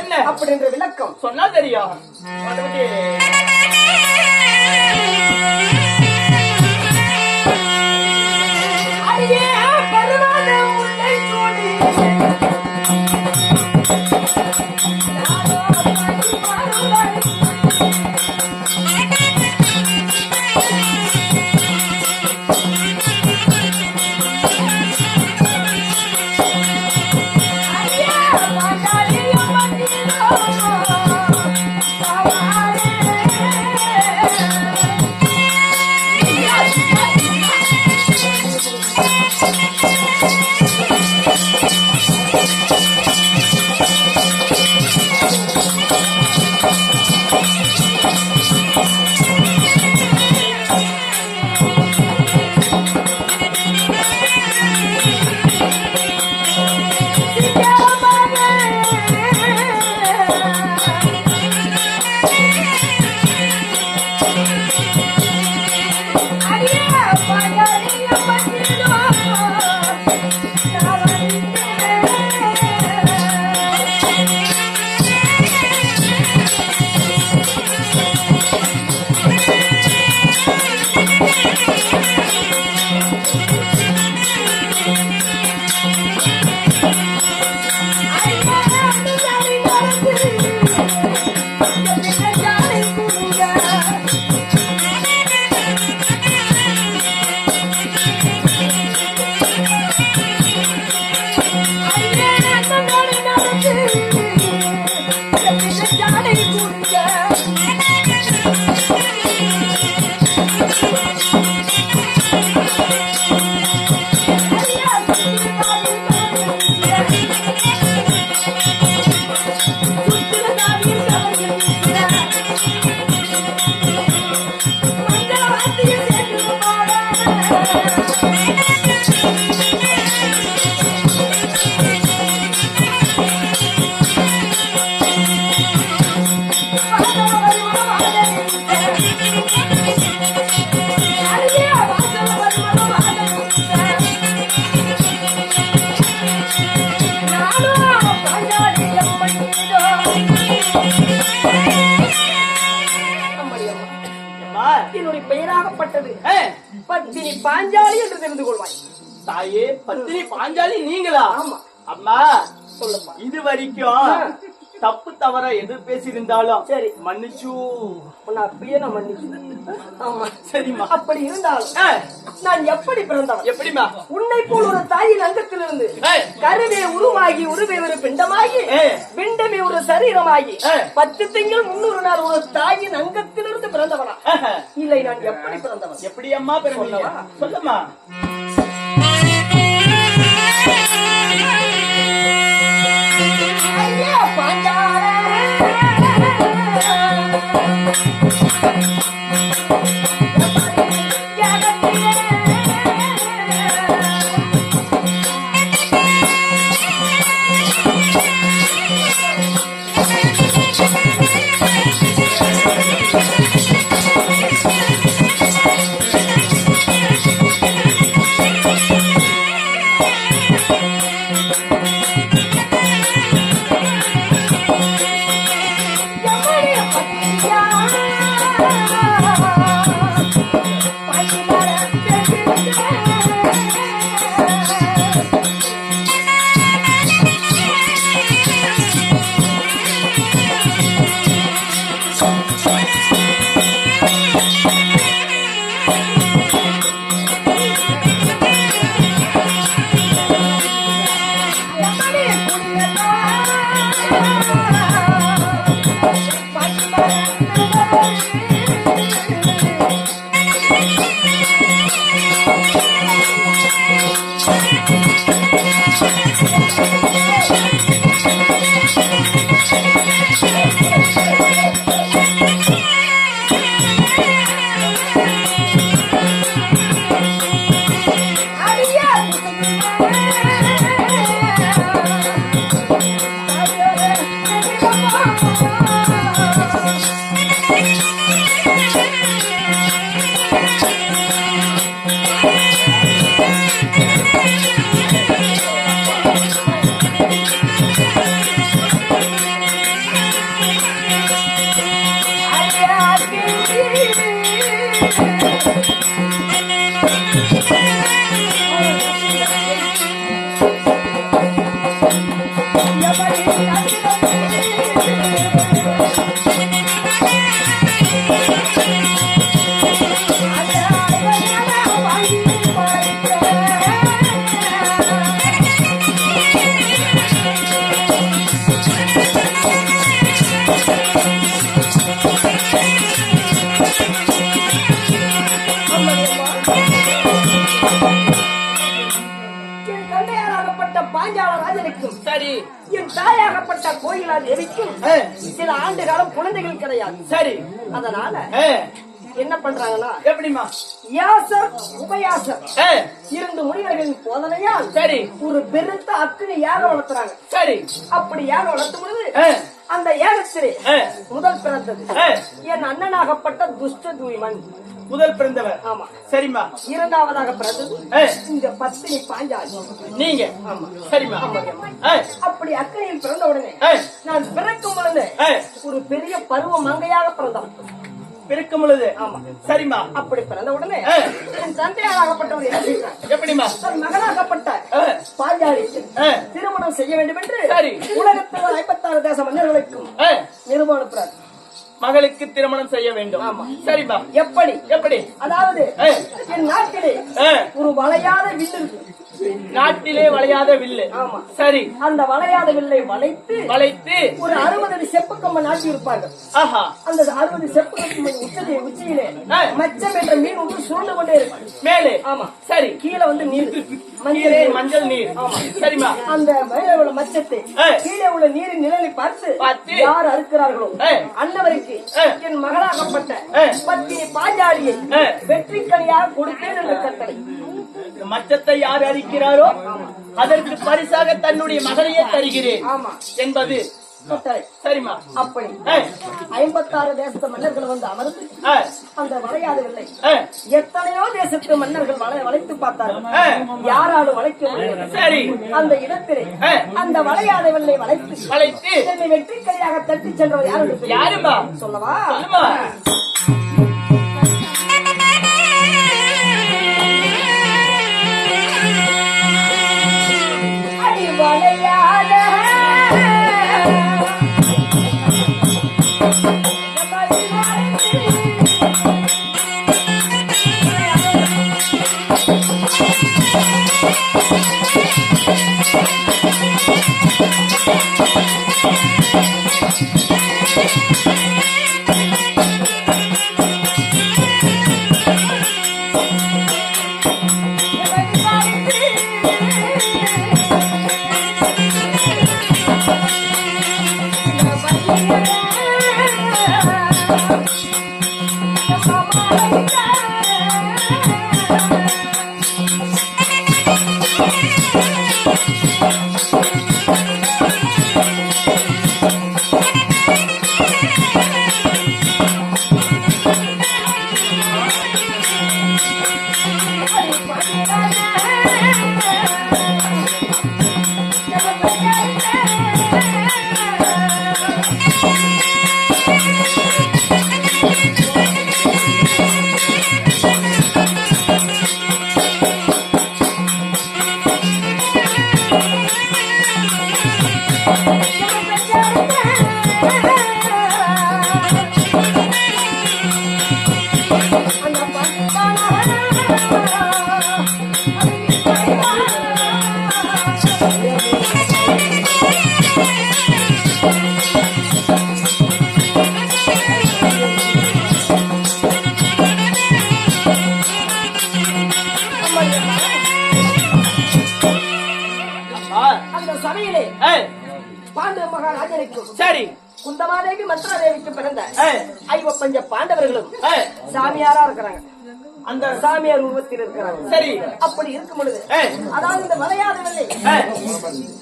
என்ன? அப்படின்ற விளக்கம். சொன்னா தெரியும். ஏ, பத்தினி பாஞ்சாலி என்று தெரிந்து கொள்வாய். தாயே பத்தினி பாஞ்சாலி நீங்களா? ஆமா. அம்மா சொல்லப்பா இது வரைக்கும் தப்பு தவற எது பேசியிருந்தாலும். சரி. மன்னிச்சு. நான் மன்னிக்கிறேன். ஆமா சரிம்மா. அப்படி இருந்தாலும் நான் எப்படி பிறந்தவன்? எப்படிம்மா? உன்னை போல் ஒரு தாயின் அங்கத்திலிருந்து கருவே உருவாகி உருவே ஒரு பிண்டமாகி. பிண்டமே ஒரு சரீரமாகி. பத்து திங்கள் முன்னூறு நாள் ஒரு தாயின் அங்கத்திலிருந்து பிறந்தவனா. இல்லை நான் எப்படி பிறந்தவன்? எப்படி அம்மா சொல்லவா? சொல்லுமா Thank you. தாயாகப்பட்ட கோயிலா தேவிக்கும் ஆ, சில ஆண்டு காலம் குழந்தைகள் கிடையாது. சரி. அதனால என்ன பண்றாங்கன்னா எப்படிம்மா? யாசர் உபயாசர். இரண்டு முனிவர்களின் போதனையால் சரி. ஒரு பெருத்த அக்கினி யாக வளர்த்துறாங்க. சரி. அப்படி யாக வளர்த்தும் பொழுது அந்த யாகத்திலே முதல் பிறந்தது. என் அண்ணனாகப்பட்ட துஷ்ட தூய்மன். முதல் பிறந்தவர். ஆமா. சரிம்மா. இரண்டாவதாக பிறந்தது இந்த பத்தினி பாஞ்சாலி. நீங்க. சரிம்மா. அப்படி அக்கறையில் பிறந்த உடனே நான் பிறக்கும் பொழுது ஒரு பெரிய பருவ மங்கையாக பிறந்தான். பிறக்கும் பொழுது? ஆமா. சரிம்மா. அப்படி பிறந்த உடனே. என் தந்தையாராகப்பட்டவர் என்ன செய்தார்? எப்படிம்மா? தன் மகனாகப்பட்ட ஆ, திருமணம் செய்ய வேண்டும் என்று. உலகத்தில் ஐம்பத்தாறு தேச மன்னர்களுக்கும் நிறுவனம் மகளுக்கு திருமணம் செய்ய வேண்டும். சரிம்மா எப்படி எப்படி அதாவது. என் நாட்டிலே ஒரு வளையாத வில்லு இருக்கு. நாட்டிலே வளையாத வில்லு. சரி. அந்த வளையாத வில்லை வளைத்து வளைத்து. ஒரு அறுபது அடி செப்பு கம்பை நாட்டி இருப்பார்கள் அந்த அறுபது செப்பு கம்பை உச்சதி உச்சியிலே. மச்சம் என்ற மீன் ஒன்று சுருண்டு கொண்டே இருக்கு மேலே. ஆமா. சரி. கீழே வந்து நீர். மஞ்சள். மஞ்சள் நீர். சரிம்மா. அந்த மேலே உள்ள மச்சத்தை. கீழே உள்ள நீரின் நிழலை பார்த்து பார்த்து. யார் அறுக்கிறார்களோ. அன்னவருக்கு. என் மகளாகப்பட்ட ஆ. பத்தினி பாஞ்சாலியை. வெற்றிக்கனியாக கொடுத்தேன் என்று கட்டளை. மச்சத்தை யார் அளிக்கிறாரோ அதற்கு பரிசாக தன்னுடைய மகனையே தருகிறேன் ஆமா. என்பது. சரிம்மா. அப்படி. ஐம்பத்தாறு தேசத்து மன்னர்கள் வந்து அமர்ந்து அந்த வளையாதவில்லை எத்தனையோ தேசத்து மன்னர்கள் வளை வளைத்து பார்த்தார்கள். யாராலும் வளைக்க முடியவில்லை. சரி. அந்த இடத்திலே. அந்த வளையாதவில்லை வளைத்து வளைத்து. என்னை வெற்றிக்கரையாக தட்டி சென்றவர் யார் என்று தெரியுமா? யாரும்மா? சொல்லவா? சபையிலே ஆ, பாண்டு மகாராஜனுக்கும் சரி. குந்தமாதேவி மத்ராதேவிக்கு பிறந்த ஐவப்பஞ்ச பாண்டவர்களும் சாமியாரா இருக்கிறாங்க. அந்த சாமியார் உருவத்தில் இருக்கிறாங்க. சரி. அப்படி இருக்கும் பொழுது அதாவது இந்த வளையாதவில்லை ஆ,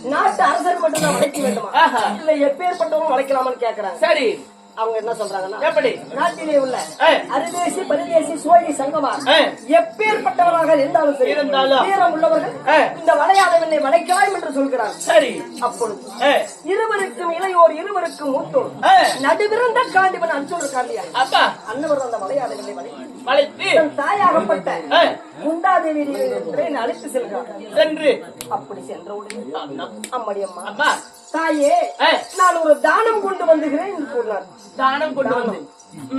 நாட்டு அரசர் மட்டும் தான் வளைக்க வேண்டுமா. இல்ல எப்பேற்பட்டவங்க வளைக்கலாமான்னு கேக்குறாங்க. சரி. அவங்க என்ன சொல்றாங்கன்னா எப்படி? நாட்டிலே உள்ள. அரிதேசி பரிதேசி சோழி சங்கமா. எப்பேற்பட்டவராக இருந்தாலும் சரி. வீரம் உள்ளவர்கள். இந்த வளையாதவனை வளைக்கலாம் என்று சொல்கிறார். சரி. அப்பொழுது இருவருக்கும் இளையோர் இருவருக்கும் மூத்தோர் ஏ, நடுவிருந்த காண்டிவன் அஞ்சோடு காண்டியா அப்பா. அன்னவர் அந்த வளையாதவனை வளை வளைத்து. தன் தாயாகப்பட்ட குண்டாதேவி அழைத்து செல்கிறார். சென்று. அப்படி சென்றவுடன் அம்மடி அம்மா அம்மா தாயே. நான் ஒரு தானம் கொண்டு வந்துகிறேன் என்று கூறினார். தானம் கொண்டு வந்து.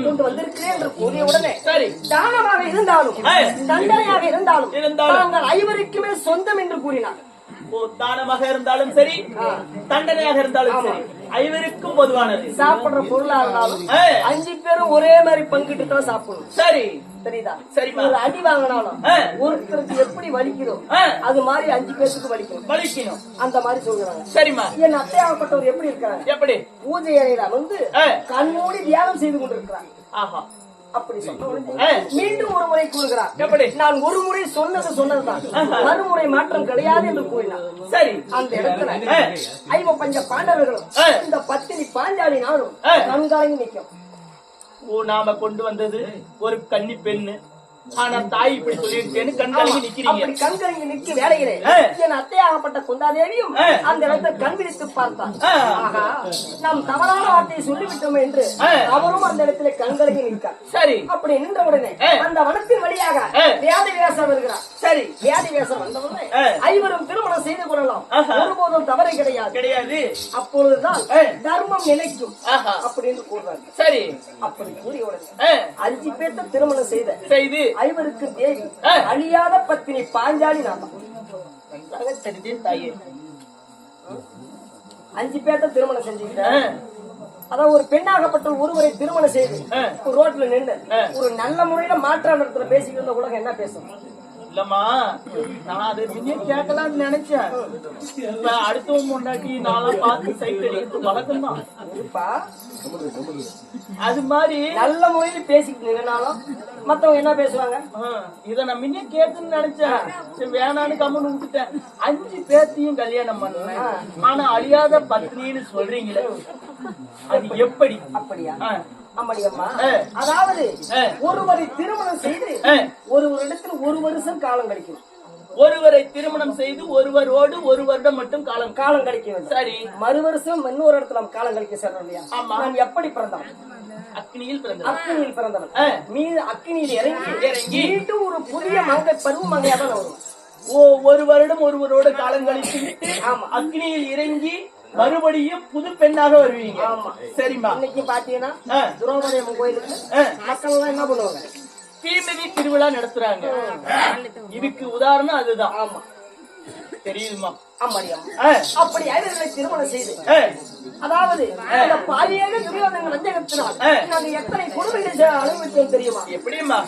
கொண்டு வந்திருக்கிறேன் என்று கூறிய உடனே சரி. தானமாக இருந்தாலும். தண்டனையாக இருந்தாலும் இருந்தாலும். தாங்கள் ஐவருக்குமே சொந்தம் என்று கூறினார். ஓ, தானமாக இருந்தாலும் சரி தண்டனையாக இருந்தாலும் சரி. ஐவருக்கும் பொதுவானது. சாப்பிடுற பொருளா இருந்தாலும். அஞ்சு பேரும் ஒரே மாதிரி பங்கிட்டு தான் சாப்பிடணும். சரி. தெரியுதா? சரிம்மா. ஒரு அடி வாங்கினாலும். ஒருத்தருக்கு எப்படி வலிக்குதோ ஆ, அது மாதிரி அஞ்சு பேருக்கு வலிக்கணும். வலிக்கணும். அந்த மாதிரி சொல்றாங்க. சரிம்மா. என் அத்தையாகப்பட்டவர் எப்படி இருக்காங்க எப்படி? பூஜை அறையில வந்து. கண்மூடி தியானம் செய்து கொண்டிருக்கிறார். ஆஹா. அப்படி சொன்ன. மீண்டும் ஒரு முறை கூறுகிறார் எப்படி நான் ஒரு முறை சொன்னது சொன்னதுதான் மறுமுறை மாற்றம் கிடையாது என்று கூறினார் சரி அந்த இடத்துல. ஐவ பஞ்ச பாண்டவர்களும். இந்த பத்தினி பாஞ்சாலி நானும். கண்காலங்கி நிற்கும் ஓ நாம கொண்டு வந்தது ஒரு கன்னி பெண்ணு ஆனா தாய் இப்படி சொல்லியிருக்கேன்னு கண்காணிக்கு நிக்கிறீங்க? அப்படி கண்கலங்கி நிற்க வேலையிலே. ஏ. என் அத்தையாகப்பட்ட குந்தாதேவியும் ஏ. அந்த இடத்தை கண் விழித்து பார்த்தார். ஆ. ஆகா நாம் தவறான வார்த்தையை சொல்லிவிட்டோம் என்று. அவரும் அந்த இடத்துல கண்கலங்கி சரி. அப்படி நின்ற உடனே. அந்த வனத்தின் வழியாக வருகிறார். சரி. வியாதி வேசம் வந்தவுடனே. ஐவரும் திருமணம் செய்து கொள்ளலாம். ஒருபோதும் தவறு கிடையாது. கிடையாது. அப்பொழுதுதான். தர்மம் நிலைக்கும் அப்படின்னு கூறுறாரு சரி. அப்படி கூறிய உடனே அஞ்சு பேர்த்த திருமணம் செய்த செய்து. ஐவருக்கு தேவி. அழியாத பத்தினி பாஞ்சாலி தாயே. அஞ்சு பேர்த்த திருமணம் செஞ்சுக்கிட்ட. ஆ, அதான் ஒரு பெண்ணாகப்பட்ட ஒருவரை திருமணம் செய்து ரோட்ல நின்று. ஒரு நல்ல முறையில மாற்றான இடத்துல பேசிக்கிட்டு இருந்த உலகம் என்ன பேசும்? இல்லம்மா நான் அதை முன்னே கேட்கலாம்னு நினைச்சேன். இப்ப அடுத்தவங்க முன்னாடி நான்லாம் பார்த்து சைட் அடிக்கிறது வழக்கம் தான் அது மாதிரி நல்ல முறையில பேசிக்கிட்டு நின்னாலும் மத்தவங்க என்ன பேசுவாங்க? இத நான் முன்னே கேட்கணும்னு நினைச்சேன். சரி வேணான்னு கம்முன்னு விட்டுட்டேன். அஞ்சு பேர்த்தையும் கல்யாணம் பண்ணேன் ஆனா அழியாத பத்னின்னு சொல்றீங்களே. அது எப்படி? அப்படியா? அம்மா. அதாவது. ஒருவரை திருமணம் செய்து ஏ. ஒரு இடத்துல ஒரு வருஷம் காலம் கிடைக்கும் ஒருவரை திருமணம் செய்து ஒருவரோடு ஒரு வருடம் மட்டும் காலம் காலம் கிடைக்க வேண்டும் சரி மறு வருஷம் இன்னொரு இடத்துல காலம் இல்லையா ஆமா. நான் எப்படி பிறந்தவன் அக்னியில் பிறந்தவர் அக்கினியில் பிறந்தவன் ஆ. மீது அக்கினியில் இறங்கி இறங்கி. மீண்டும் ஒரு புதிய மங்கை பருவ மங்கையா தான் வரும் ஓ ஒரு வருடம் ஒருவரோடு காலம் கழித்து. அக்னியில் இறங்கி மறுபடியும் புது பெண்ணாக வருவீங்க. ஆமா. சரிம்மா. இன்னைக்கு பாத்தீங்கன்னா. திரௌபதி அம்மன் கோயிலுக்கு. மக்கள் என்ன பண்ணுவாங்க? தீமிதி திருவிழா நடத்துறாங்க. இதுக்கு உதாரணம் அதுதான். ஆமா. தெரியுமா? அப்படி திருமணம் செய்து. அதாவது பாலியக துரியோதன. நாங்க எத்தனை கொடுமைகளை அனுபவித்தோம் தெரியுமா? எப்படிம்மா?